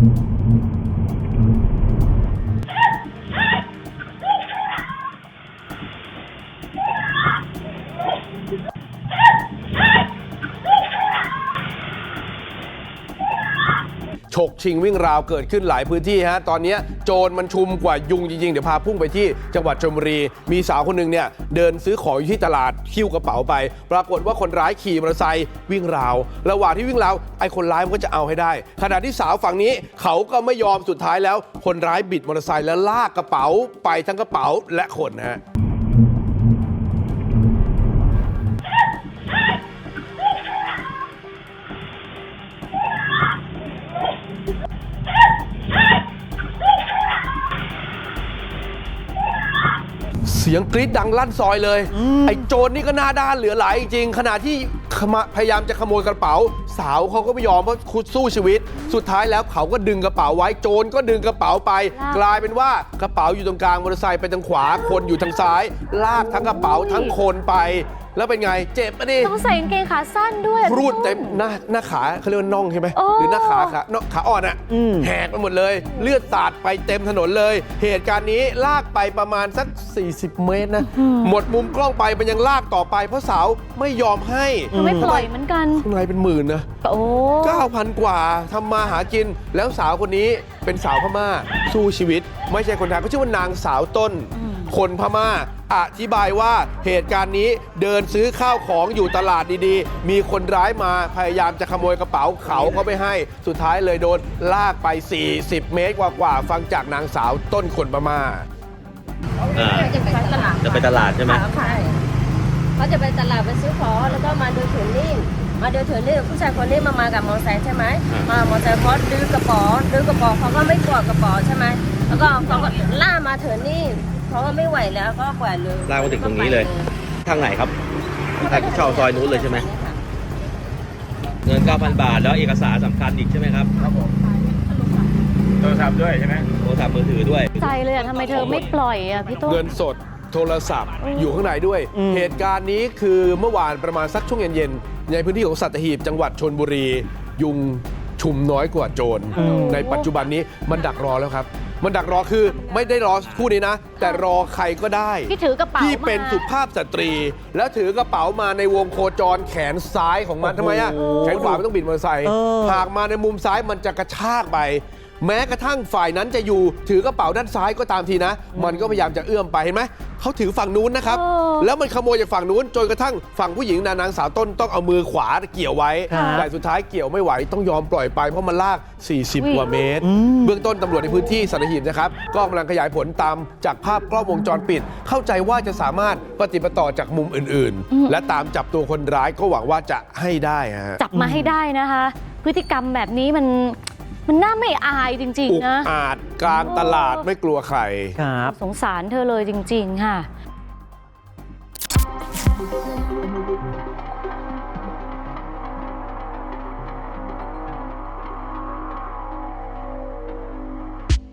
Ah! ฉกชิงวิ่งราวเกิดขึ้นหลายพื้นที่ฮะตอนนี้โจรมันชุมกว่ายุงจริงๆ เดี๋ยวพาพุ่งไปที่จังหวัดชลบุรี มีสาวคนหนึ่งเนี่ยเดินซื้อของอยู่ที่ตลาดคิ้วกระเป๋าไป ปรากฏว่าคนร้ายขี่มอเตอร์ไซค์วิ่งราว ระหว่างที่วิ่งราวไอ้คนร้ายมันก็จะเอาให้ได้ ขณะที่สาวฝั่งนี้เขาก็ไม่ยอมสุดท้ายแล้ว คนร้ายบิดมอเตอร์ไซค์แล้วลากกระเป๋าไปทั้งกระเป๋าและคนฮะ สียงกรี๊ดดังลั่นซอยเลย ไอ้โจรนี่ก็หน้าด้านเหลือหลายจริงๆขณะที่ขมาพยายามจะขโมยกระเป๋า สาวเขาก็ไม่ยอมเพราะคุดสู้ชีวิต สุดท้ายแล้วเขาก็ดึงกระเป๋าไว้โจรก็ดึงกระเป๋าไปลากกลายเป็นว่ากระเป๋าอยู่ตรงกลางมอเตอร์ไซค์ไปทางขวาคนอยู่ทางซ้าย ลากทั้งกระเป๋าทั้งคนไปแล้วเป็นไง เจ็บปะดิต้องใส่กางเกงขาสั้นด้วยรูดเต็มหน้าหน้าขาเขาเรียกว่าน่องใช่ไหมโอ้ หรือหน้าขาขาเนอะขาอ่อนอะแหกไปหมดเลย เลือดสาดไปเต็มถนนเลย เหตุการณ์นี้ลากไปประมาณสัก 40 เมตรนะ หมดมุมกล้องไปมันยังลากต่อไป เพราะสาวไม่ยอมให้คือไม่ปล่อยเหมือนกัน ข้างในเป็นหมื่นนะ โอ้ 9,000 กว่าทำมาหากิน แล้วสาวคนนี้เป็นสาวพม่าสู้ชีวิต ไม่ใช่คนไทยเขาชื่อว่านางสาวต้น คนพม่า อธิบายว่าเหตุการณ์นี้เดินซื้อข้าวของอยู่ตลาดดีๆ มีคนร้ายมาพยายามจะขโมยกระเป๋าเขาก็ไม่ให้สุดท้ายเลยโดนลากไป 40 เมตรกว่าๆฟังจากนางสาวต้นคนพม่า อ่า จะไปตลาดจะไปตลาดใช่ไหม ใช่เขาจะไปตลาดไปซื้อของแล้วก็มาดูถือนิ่งมาดูถือนิ่งผู้ชายคนนี้มามากับมอเตอร์ไซค์ใช่ไหมมามอเตอร์ไซค์เพราะดื้อกระป๋อดื้อกระป๋อเขาก็ไม่กลัวกระป๋อใช่ไหมแล้วก็เขาก็ล่ามาถือนิ่ง เขาก็ไม่ไหวแล้วก็ปล่อยเลยลากมาถึงตรงนี้เลย ทางไหนครับทางเข้าซอยนู้นเลยใช่ไหมเงิน 9,000 บาท แล้วเอกสารสำคัญอีกใช่ไหมครับ ครับผม โทรศัพท์ด้วยใช่ไหมโทรศัพท์มือถือด้วย ใจเลยอะทำไมเธอไม่ปล่อยอะพี่ต้นเงินสดโทรศัพท์อยู่ข้างในด้วย เหตุการณ์นี้คือเมื่อวานประมาณสักช่วงเย็นๆ ในพื้นที่ของสัตหีบจังหวัดชนบุรี ยุงชุมน้อยกว่าโจร ในปัจจุบันนี้มันดักรอแล้วครับ มันดักรอคือไม่ได้รอคู่นี้นะ แต่รอใครก็ได้ที่ถือกระเป๋าที่เป็นมาสุภาพสตรี แล้วถือกระเป๋ามาในวงโคจรแขนซ้ายของมันทำไมอะแขนขวาไม่ต้องบิดมอเตอร์ไซค์หากมาในมุมซ้ายมันจะกระชากไป แม้กระทั่งฝ่ายนั้นจะอยู่ ถือกระเป๋าด้านซ้ายก็ตามทีนะ มันก็พยายามจะเอื้อมไปเห็นไหมเขาถือฝั่งนู้นนะครับเออแล้วมันขโมยจากฝั่งนู้นจนกระทั่งฝั่งผู้หญิงนานางสาวต้นต้องเอามือขวาเกี่ยวไว้ แต่สุดท้ายเกี่ยวไม่ไหวต้องยอมปล่อยไปเพราะมันลาก 40 กว่าเมตร เบื้องต้นตำรวจในพื้นที่สัตหีบนะครับก็กำลังขยายผลตามจากภาพกล้องวงจรปิด เข้าใจว่าจะสามารถปฏิปต่อจากมุมอื่น ๆ และตามจับตัวคนร้ายก็หวังว่าจะให้ได้ฮะจับมาให้ได้นะคะ พฤติกรรมแบบนี้มัน มันน่าไม่อายจริง อุกๆ นะ อาจกลางตลาดไม่กลัวใคร ครับ สงสารเธอเลยจริง ๆ ค่ะเ